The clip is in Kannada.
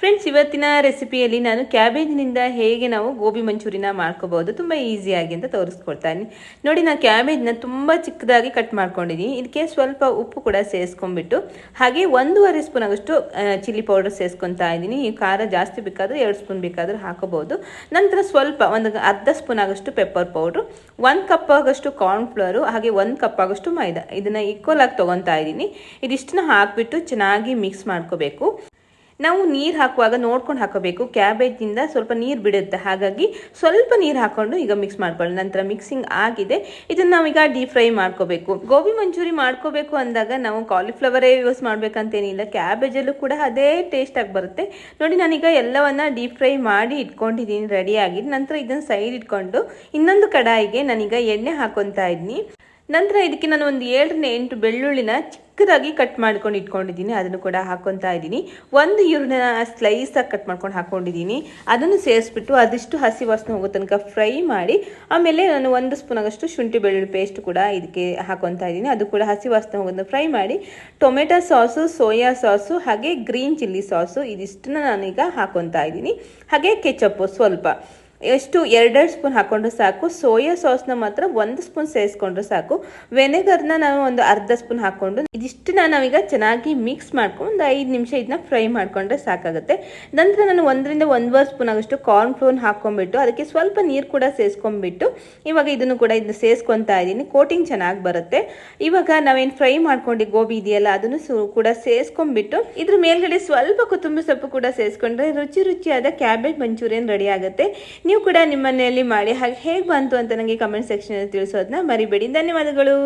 ಫ್ರೆಂಡ್ಸ್ ಇವತ್ತಿನ ರೆಸಿಪಿಯಲ್ಲಿ ನಾನು ಕ್ಯಾಬೇಜ್ನಿಂದ ಹೇಗೆ ನಾವು ಗೋಬಿ ಮಂಚೂರಿನ ಮಾಡ್ಕೋಬೋದು ತುಂಬ ಈಸಿಯಾಗಿ ಅಂತ ತೋರಿಸ್ಕೊಡ್ತಾ ಇದ್ದೀನಿ ನೋಡಿ ನಾನು ಕ್ಯಾಬೇಜ್ನ ತುಂಬ ಚಿಕ್ಕದಾಗಿ ಕಟ್ ಮಾಡ್ಕೊಂಡಿದ್ದೀನಿ ಇದಕ್ಕೆ ಸ್ವಲ್ಪ ಉಪ್ಪು ಕೂಡ ಸೇರಿಸ್ಕೊಂಡ್ಬಿಟ್ಟು ಹಾಗೆ ಒಂದೂವರೆ ಸ್ಪೂನ್ ಆಗೋಷ್ಟು ಚಿಲ್ಲಿ ಪೌಡರ್ ಸೇರಿಸ್ಕೊತಾ ಇದ್ದೀನಿ. ಖಾರ ಜಾಸ್ತಿ ಬೇಕಾದರೆ ಎರಡು ಸ್ಪೂನ್ ಬೇಕಾದರೂ ಹಾಕೋಬಹುದು. ನಂತರ ಸ್ವಲ್ಪ ಒಂದು ಅರ್ಧ ಸ್ಪೂನ್ ಆಗೋಷ್ಟು ಪೆಪ್ಪರ್ ಪೌಡ್ರು ಒಂದು ಕಪ್ ಆಗೋಷ್ಟು ಕಾರ್ನ್ಫ್ಲವರು ಹಾಗೆ ಒಂದು ಕಪ್ ಆಗೋಷ್ಟು ಮೈದಾ. ಇದನ್ನು ಈಕ್ವಲ್ ಆಗಿ ತೊಗೊತಾ ಇದ್ದೀನಿ. ಇದಿಷ್ಟನ್ನ ಹಾಕಿಬಿಟ್ಟು ಚೆನ್ನಾಗಿ ಮಿಕ್ಸ್ ಮಾಡ್ಕೋಬೇಕು. ನಾವು ನೀರು ಹಾಕುವಾಗ ನೋಡ್ಕೊಂಡು ಹಾಕೋಬೇಕು. ಕ್ಯಾಬೇಜಿಂದ ಸ್ವಲ್ಪ ನೀರು ಬಿಡುತ್ತೆ. ಹಾಗಾಗಿ ಸ್ವಲ್ಪ ನೀರು ಹಾಕೊಂಡು ಈಗ ಮಿಕ್ಸ್ ಮಾಡ್ಕೊಳ್ಳಿ ನಂತರ ಮಿಕ್ಸಿಂಗ್ ಆಗಿದೆ. ಇದನ್ನು ನಾವೀಗ ಡೀಪ್ ಫ್ರೈ ಮಾಡ್ಕೋಬೇಕು. ಗೋಬಿ ಮಂಚೂರಿ ಮಾಡ್ಕೋಬೇಕು ಅಂದಾಗ ನಾವು ಕಾಲಿಫ್ಲವರೇ ಯೂಸ್ ಮಾಡಬೇಕಂತೇನಿಲ್ಲ. ಕ್ಯಾಬೇಜಲ್ಲೂ ಕೂಡ ಅದೇ ಟೇಸ್ಟಾಗಿ ಬರುತ್ತೆ. ನೋಡಿ, ನಾನೀಗ ಎಲ್ಲವನ್ನು ಡೀಪ್ ಫ್ರೈ ಮಾಡಿ ಇಟ್ಕೊಂಡಿದ್ದೀನಿ. ರೆಡಿಯಾಗಿ ನಂತರ ಇದನ್ನು ಸೈಡ್ ಇಟ್ಕೊಂಡು ಇನ್ನೊಂದು ಕಡಾಯಿಗೆ ನಾನೀಗ ಎಣ್ಣೆ ಹಾಕೊತಾ ಇದ್ದೀನಿ ನಂತರ ಇದಕ್ಕೆ ನಾನು ಒಂದು ಏಳರಿಂದ ಎಂಟು ಬೆಳ್ಳುಳ್ಳಿನ ಚಿಕ್ಕದಾಗಿ ಕಟ್ ಮಾಡ್ಕೊಂಡು ಇಟ್ಕೊಂಡಿದ್ದೀನಿ, ಅದನ್ನು ಕೂಡ ಹಾಕೊತಾ ಇದ್ದೀನಿ. ಒಂದು ಈರುಳ್ಳಿನ ಸ್ಲೈಸಾಗಿ ಕಟ್ ಮಾಡ್ಕೊಂಡು ಹಾಕೊಂಡಿದ್ದೀನಿ. ಅದನ್ನು ಸೇರಿಸ್ಬಿಟ್ಟು ಅದಿಷ್ಟು ಹಸಿ ವಾಸನೆ ಹೋಗೋ ತನಕ ಫ್ರೈ ಮಾಡಿ, ಆಮೇಲೆ ನಾನು ಒಂದು ಸ್ಪೂನ್ ಆಗಷ್ಟು ಶುಂಠಿ ಬೆಳ್ಳುಳ್ಳಿ ಪೇಸ್ಟ್ ಕೂಡ ಇದಕ್ಕೆ ಹಾಕೊತಾ ಇದ್ದೀನಿ. ಅದು ಕೂಡ ಹಸಿ ವಾಸನೆ ಹೋಗೋದನ್ನ ಫ್ರೈ ಮಾಡಿ, ಟೊಮೆಟೊ ಸಾಸು, ಸೋಯಾ ಸಾಸು, ಹಾಗೆ ಗ್ರೀನ್ ಚಿಲ್ಲಿ ಸಾಸು ಇದಿಷ್ಟನ್ನ ನಾನೀಗ ಹಾಕೊತಾ ಇದ್ದೀನಿ. ಹಾಗೆ ಕೆಚಪ್ಪು ಸ್ವಲ್ಪ. ಎಷ್ಟು ಎರಡೆರಡು ಸ್ಪೂನ್ ಹಾಕೊಂಡ್ರೆ ಸಾಕು. ಸೋಯಾ ಸಾಸ್ನ ಮಾತ್ರ ಒಂದು ಸ್ಪೂನ್ ಸೇರಿಸ್ಕೊಂಡ್ರೆ ಸಾಕು. ವೆನೆಗರ್ನ ನಾವು ಒಂದು ಅರ್ಧ ಸ್ಪೂನ್ ಹಾಕ್ಕೊಂಡು ಇದಿಷ್ಟನ್ನ ನಾವೀಗ ಚೆನ್ನಾಗಿ ಮಿಕ್ಸ್ ಮಾಡ್ಕೊಂಡು ಒಂದು ಐದು ನಿಮಿಷ ಇದನ್ನ ಫ್ರೈ ಮಾಡ್ಕೊಂಡ್ರೆ ಸಾಕಾಗುತ್ತೆ. ನಂತರ ನಾನು ಒಂದರಿಂದ ಒಂದೂವರೆ ಸ್ಪೂನ್ ಆಗಷ್ಟು ಕಾರ್ನ್ ಫ್ಲೋನ್ ಹಾಕೊಂಡ್ಬಿಟ್ಟು ಅದಕ್ಕೆ ಸ್ವಲ್ಪ ನೀರು ಕೂಡ ಸೇರಿಸ್ಕೊಂಡ್ಬಿಟ್ಟು ಇವಾಗ ಇದನ್ನು ಕೂಡ ಇದನ್ನ ಸೇರಿಸ್ಕೊತಾ ಇದ್ದೀನಿ. ಕೋಟಿಂಗ್ ಚೆನ್ನಾಗಿ ಬರುತ್ತೆ. ಇವಾಗ ನಾವೇನು ಫ್ರೈ ಮಾಡ್ಕೊಂಡು ಗೋಬಿ ಇದೆಯಲ್ಲ ಅದನ್ನು ಕೂಡ ಸೇರಿಸ್ಕೊಂಡ್ಬಿಟ್ಟು ಇದ್ರ ಮೇಲ್ಗಡೆ ಸ್ವಲ್ಪ ಕೊತ್ತಂಬರಿ ಸೊಪ್ಪು ಕೂಡ ಸೇರಿಸ್ಕೊಂಡ್ರೆ ರುಚಿ ರುಚಿಯಾದ ಕ್ಯಾಬೇಜ್ ಮಂಚೂರಿಯನ್ ರೆಡಿ ಆಗುತ್ತೆ. ನೀವು ಕೂಡ ನಿಮ್ಮ ಮನೆಯಲ್ಲಿ ಮಾಡಿ ಹಾಗೆ ಹೇಗೆ ಬಂತು ಅಂತ ನನಗೆ ಕಮೆಂಟ್ ಸೆಕ್ಷನಲ್ಲಿ ತಿಳಿಸೋದನ್ನ ಮರಿಬೇಡಿ. ಧನ್ಯವಾದಗಳು.